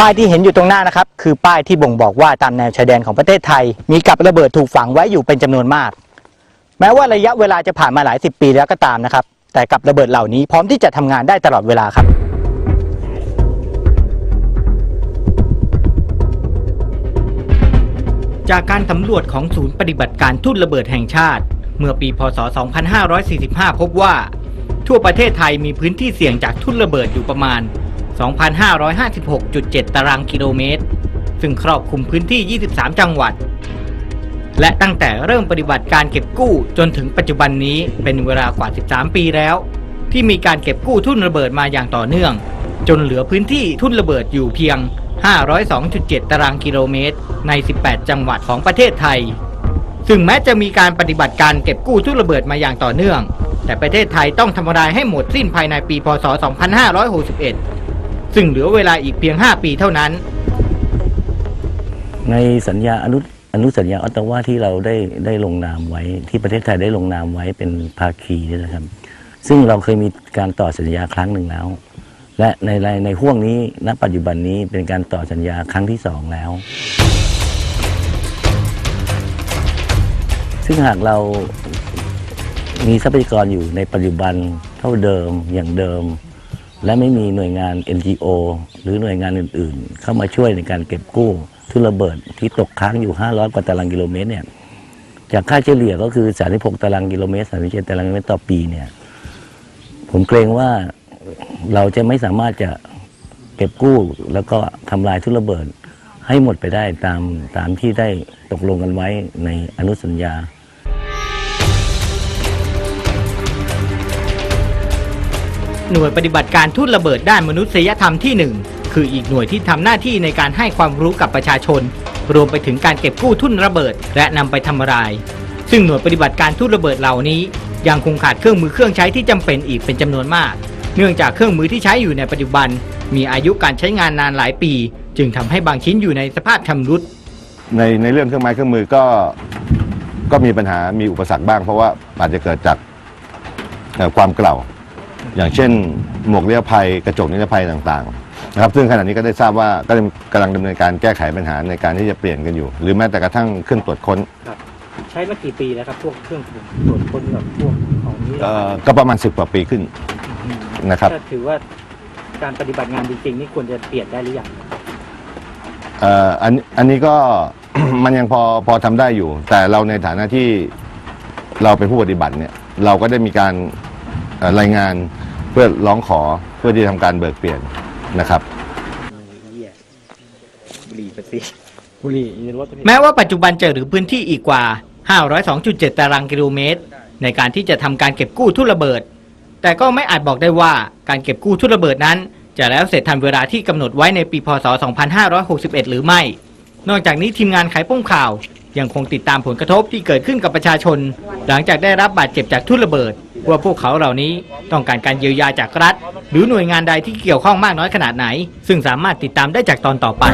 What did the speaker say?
ป้ายที่เห็นอยู่ตรงหน้านะครับ คือป้ายที่บ่งบอกว่าตามแนวชายแดนของประเทศไทย มีกับระเบิดถูกฝังไว้อยู่เป็นจำนวนมาก แม้ว่าระยะเวลาจะผ่านมาหลายสิบปีแล้วก็ตามนะครับ แต่กับระเบิดเหล่านี้พร้อมที่จะทำงานได้ตลอดเวลาครับจากการสำรวจของศูนย์ปฏิบัติการทุ่นระเบิดแห่งชาติ เมื่อปี พศ 2545 พบว่า ทั่วประเทศไทยมีพื้นที่เสี่ยงจากทุ่นระเบิดอยู่ประมาณ 2,556.7 ตารางกิโลเมตร ซึ่งครอบคลุมพื้นที่ 23 จังหวัด และตั้งแต่เริ่มปฏิบัติการเก็บกู้จนถึงปัจจุบันนี้เป็นเวลากว่า 13 ปีแล้ว ที่มีการเก็บกู้ทุ่นระเบิดมาอย่างต่อเนื่อง จนเหลือพื้นที่ทุ่นระเบิดอยู่เพียง 502.7 ตารางกิโลเมตร ใน 18 จังหวัดของประเทศไทย ซึ่งแม้จะมีการปฏิบัติการเก็บกู้ทุ่นระเบิดมาอย่างต่อเนื่อง แต่ประเทศไทยต้องทำลายให้หมดสิ้นภายในปี พศ 2561 ซึ่งเหลือเวลาอีกเพียง 5 ปีเท่านั้น ในสัญญาอนุอนุสัญญาออตตาวาที่เราได้ได้ลงนามไว้ ที่ประเทศไทยได้ลงนามไว้เป็นภาคีนี่นะครับ ซึ่งเราเคยมีการต่อสัญญาครั้งหนึ่งแล้ว และในในในห่วงนี้ณปัจจุบันนี้เป็นการต่อสัญญาครั้งที่สองแล้ว ซึ่งหากเรามีทรัพยากรอยู่ในปัจจุบันเท่าเดิมอย่างเดิม และไม่มีหน่วยงาน NGO หรือหน่วยงานอื่นๆ เข้ามาช่วยในการเก็บกู้ทุนระเบิดที่ตกค้างอยู่ 500 กว่าตารางกิโลเมตรเนี่ยจากค่าเฉลี่ยก็คือ 36 ตารางกิโลเมตร 37 ตารางกิโลเมตรต่อปีเนี่ยผมเกรงว่าเราจะไม่สามารถจะเก็บกู้แล้วก็ทำลายทุนระเบิดให้หมดไปได้ตามตามที่ได้ตกลงกันไว้ในอนุสัญญา หน่วยปฏิบัติการทุ่นระเบิดด้านมนุษยธรรมที่ 1 คืออีกหน่วยที่ทำหน้าที่ในการให้ความรู้กับประชาชน รวมไปถึงการเก็บกู้ทุ่นระเบิด และนำไปทำลาย ซึ่งหน่วยปฏิบัติการทุ่นระเบิดเหล่านี้ ยังคงขาดเครื่องมือเครื่องใช้ที่จำเป็นอีกเป็นจำนวนมาก เนื่องจากเครื่องมือที่ใช้อยู่ในปัจจุบัน มีอายุการใช้งานนานหลายปี จึงทำให้บางชิ้นอยู่ในสภาพชำรุดในในเรื่องเครื่องไม้เครื่องมือก็ก็มีปัญหามีอุปสรรคบ้าง เพราะว่าอาจจะเกิดจากความเก่า อย่างเช่น หมวกนิรภัยกระจกนิรภัยต่างๆนะครับซึ่งขณะนี้ก็ได้ทราบว่าก็กำลังดำเนินการแก้ไขปัญหาในการที่จะเปลี่ยนกันอยู่ หรือแม้แต่กระทั่งเครื่องตรวจค้นใช้มากี่ปีแล้วครับพวกเครื่องตรวจค้นแบบพวกของนี้เอ่อก็ประมาณ10กว่าปีขึ้นนะครับก็ถือว่าการปฏิบัติงานจริงๆนี่ควรจะเปลี่ยนได้หรือยังเอ่ออันอันนี้ก็มันยังพอพอทำได้อยู่ แต่เราในฐานะที่เราเป็นผู้ปฏิบัติเนี่ย เราก็ได้มีการเอ่อ รายงานเพื่อร้องขอเพื่อที่จะทำการเบิกเปลี่ยนนะครับบุหรี่ปฏิบุหรี่ในรถแม้ว่าปัจจุบันจะเหลือพื้นที่อีกกว่า 502.7 ตารางกิโลเมตร ในการที่จะทำการเก็บกู้ทุนระเบิด แต่ก็ไม่อาจบอกได้ว่าการเก็บกู้ทุนระเบิดนั้น จะแล้วเสร็จทันเวลาที่กำหนดไว้ในปีพศ 2561 หรือไม่ นอกจากนี้ทีมงานไขป้งข่าว ยังคงติดตามผลกระทบที่เกิดขึ้นกับประชาชน หลังจากได้รับบาดเจ็บจากทุนระเบิด ว่าพวกเขาเหล่านี้ต้องการการเยียวยาจากรัฐ หรือหน่วยงานใดที่เกี่ยวข้องมากน้อยขนาดไหน ซึ่งสามารถติดตามได้จากตอนต่อไป